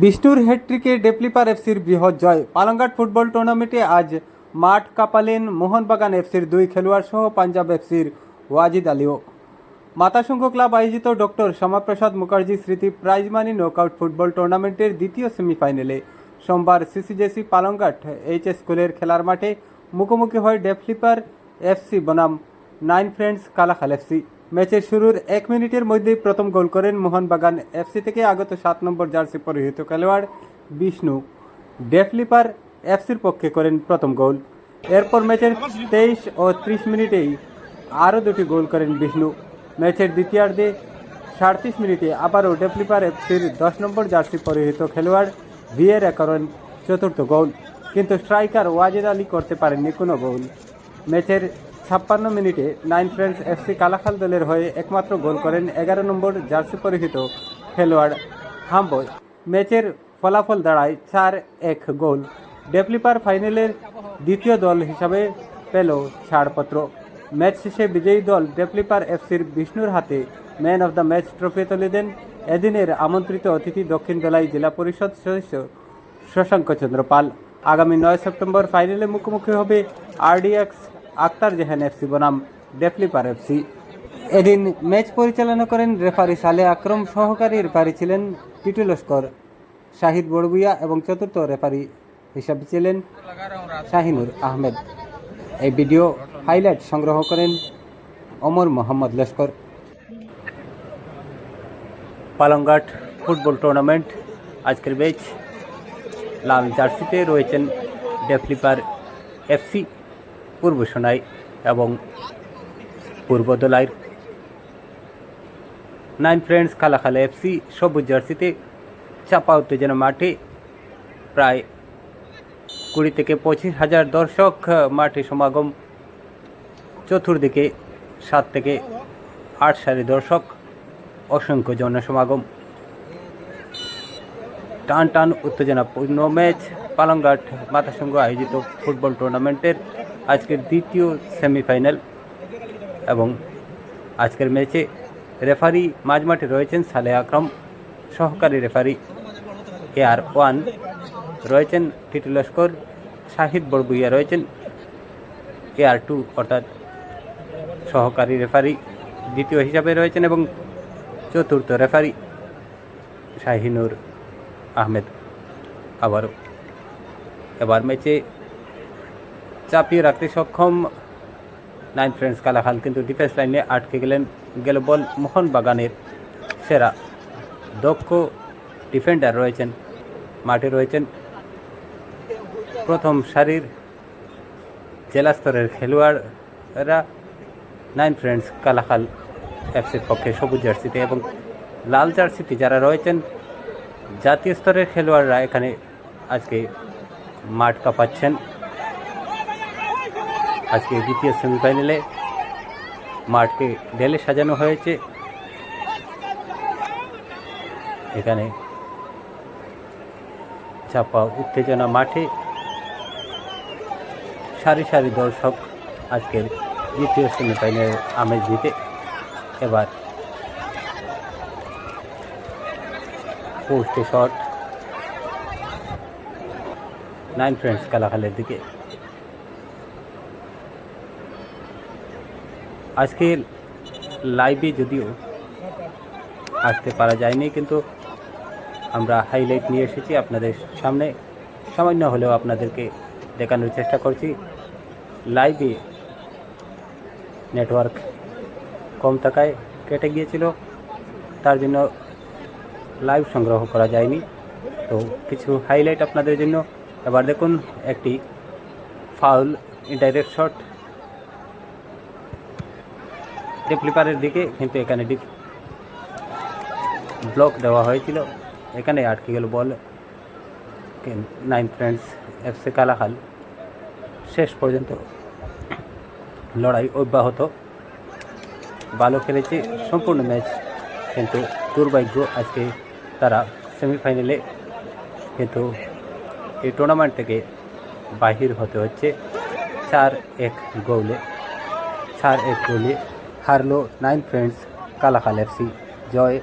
বিষ্ণুর হেডট্রিকে ডেপলিপার এফসির বৃহৎ জয়। পালংঘাট ফুটবল টুর্নামেন্টে আজ মাঠ কাঁপালেন মোহনবাগান এফসির দুই খেলোয়াড় সহ পাঞ্জাব এফসির ওয়াজিদ আলীও। মাতাসংঘ ক্লাব আয়োজিত ডক্টর শ্যামাপ্রসাদ মুখার্জি স্মৃতি প্রাইজ মানি নকআউট ফুটবল টুর্নামেন্টের দ্বিতীয় সেমিফাইনালে সোমবার সিসিজেসি পালংঘাট এইচ স্কুলের খেলার মাঠে মুখোমুখি হয় ডেপলিপার এফসি বনাম নাইন ফ্রেন্ডস কালাখাল এফসি ম্যাচের শুরুর এক মিনিটের মধ্যেই প্রথম গোল করেন মোহনবাগান এফসি থেকে আগত সাত নম্বর জার্সি পরিহিত খেলোয়াড় বিষ্ণু। ডেফলিপার এফসির পক্ষে করেন প্রথম গোল। এরপর ম্যাচের তেইশ ও ত্রিশ মিনিটেই আরও দুটি গোল করেন বিষ্ণু। ম্যাচের দ্বিতীয়ার্ধে সাড়ত্রিশ মিনিটে আবারও ডেফলিপার এফসির দশ নম্বর জার্সি পরিহিত খেলোয়াড় ভিয়েরা করেন চতুর্থ গোল। কিন্তু স্ট্রাইকার ওয়াজেদ আলী করতে পারেননি কোনো গোল। ম্যাচের ছাপ্পান্ন মিনিটে নাইন ফ্রেন্ডস এফসি কালাখাল দলের হয়ে একমাত্র গোল করেন এগারো নম্বর জার্সি পরিহিত খেলোয়াড় হাম্বয় ম্যাচের ফলাফল দাঁড়ায় চার এক গোল। ডেভলিপার ফাইনালের দ্বিতীয় দল হিসাবে পেল ছাড়পত্র। ম্যাচ শেষে বিজয়ী দল ডেভলিপার এফসির বিষ্ণুর হাতে man of the match trophy তুলে দেন এদিনের আমন্ত্রিত অতিথি দক্ষিণ বেলায় জেলা পরিষদ সদস্য শশাঙ্ক চন্দ্র পাল আগামী নয় সেপ্টেম্বর ফাইনালে মুখোমুখি হবে আরডিএক্স আক্তার জাহান এফসি বনাম ডেফলিপার এফসি এদিন ম্যাচ পরিচালনা করেন রেফারি সালে আকরম সহকারী রেফারি ছিলেন টিটু লস্কর, শাহিদ বড়বুইয়া এবং চতুর্থ রেফারি হিসাবে ছিলেন শাহিনুর আহমেদ। এই ভিডিও হাইলাইট সংগ্রহ করেন অমর মোহাম্মদ লস্কর। পালংঘাট ফুটবল টুর্নামেন্ট, আজকের ম্যাচ লাল জার্সিতে রয়েছেন ডেফলিপার এফসি পূর্ব সোনাই এবং পূর্ব দোলাইর। নাইন ফ্রেন্ডস, খালাখালা এফসি, সবুজ জার্সিতে চাপা উত্তেজনা মাঠে প্রায় কুড়ি থেকে পঁচিশ হাজার দর্শক মাঠে সমাগম চতুর্দিকে সাত থেকে আট সারি দর্শক, অসংখ্য জনসমাগম। টান টান উত্তেজনাপূর্ণ ম্যাচ, পালংঘাট মাথাসংঘ আয়োজিত ফুটবল টুর্নামেন্টের আজকের দ্বিতীয় সেমিফাইনাল এবং আজকের ম্যাচে রেফারি মাঝমাঠে রয়েছেন সালে আকরম। সহকারী রেফারি এ আর ওয়ান রয়েছেন টিটু লস্কর, শাহিদ বড়বুইয়া রয়েছেন এ আর টু অর্থাৎ সহকারী রেফারি দ্বিতীয় হিসাবে রয়েছেন এবং চতুর্থ রেফারি শাহিনুর আহমেদ। আবারও এবার ম্যাচে চাপিয়ে রাখতে সক্ষম। নাইন ফ্রেন্ডস কালাখাল কিন্তু ডিফেন্স লাইনে আটকে গেলেন। গেল বল মোহনবাগানের সেরা। দক্ষ ডিফেন্ডার রয়েছেন, মাঠে রয়েছেন। প্রথম সারির জেলা স্তরের খেলোয়াড়রা নাইন ফ্রেন্ডস কালাখাল এফসির পক্ষে সবুজ জার্সিতে এবং লাল জার্সিতে যারা রয়েছেন, জাতীয় স্তরের খেলোয়াড়রা এখানে আজকে মাঠ কাঁপাচ্ছেন। আজকে দ্বিতীয় সেমিফাইনালে মাঠকে ডেলে সাজানো হয়েছে। এখানে চাপা উত্তেজনা মাঠে। সারি সারি দর্শক আজকের দ্বিতীয় সেমিফাইনালের আমেজ দিতে এবার পোস্টে শট। নাইন ফ্রেন্ডস কালাখালের দিকে আজকে লাইভে যদিও আসতে পারা যায়নি, কিন্তু আমরা হাইলাইট নিয়ে এসেছি আপনাদের সামনে। সামান্য হলেও আপনাদেরকে দেখানোর চেষ্টা করছি। লাইভে নেটওয়ার্ক কম থাকায় কেটে গিয়েছিল, তার জন্য লাইভ সংগ্রহ করা যায়নি। তো কিছু হাইলাইট আপনাদের জন্য। এবার দেখুন, একটি ফাউল ইনডাইরেক্ট শট ডিপলিপারের দিকে, কিন্তু এখানে ব্লক দেওয়া হয়েছিল। এখানে আটকে গেল বল। নাইন ফ্রেন্ডস এফসি কালাখাল শেষ পর্যন্ত লড়াই অব্যাহত। ভালো খেলেছে, সম্পূর্ণ ম্যাচ, কিন্তু দুর্ভাগ্য, আজকে তারা সেমিফাইনালে কিন্তু এই টুর্নামেন্ট থেকে বাহির হতে হচ্ছে। চার এক গোলে, চার এক গোলে হারলো নাইন ফ্রেন্ডস কালাখাল এফসি জয়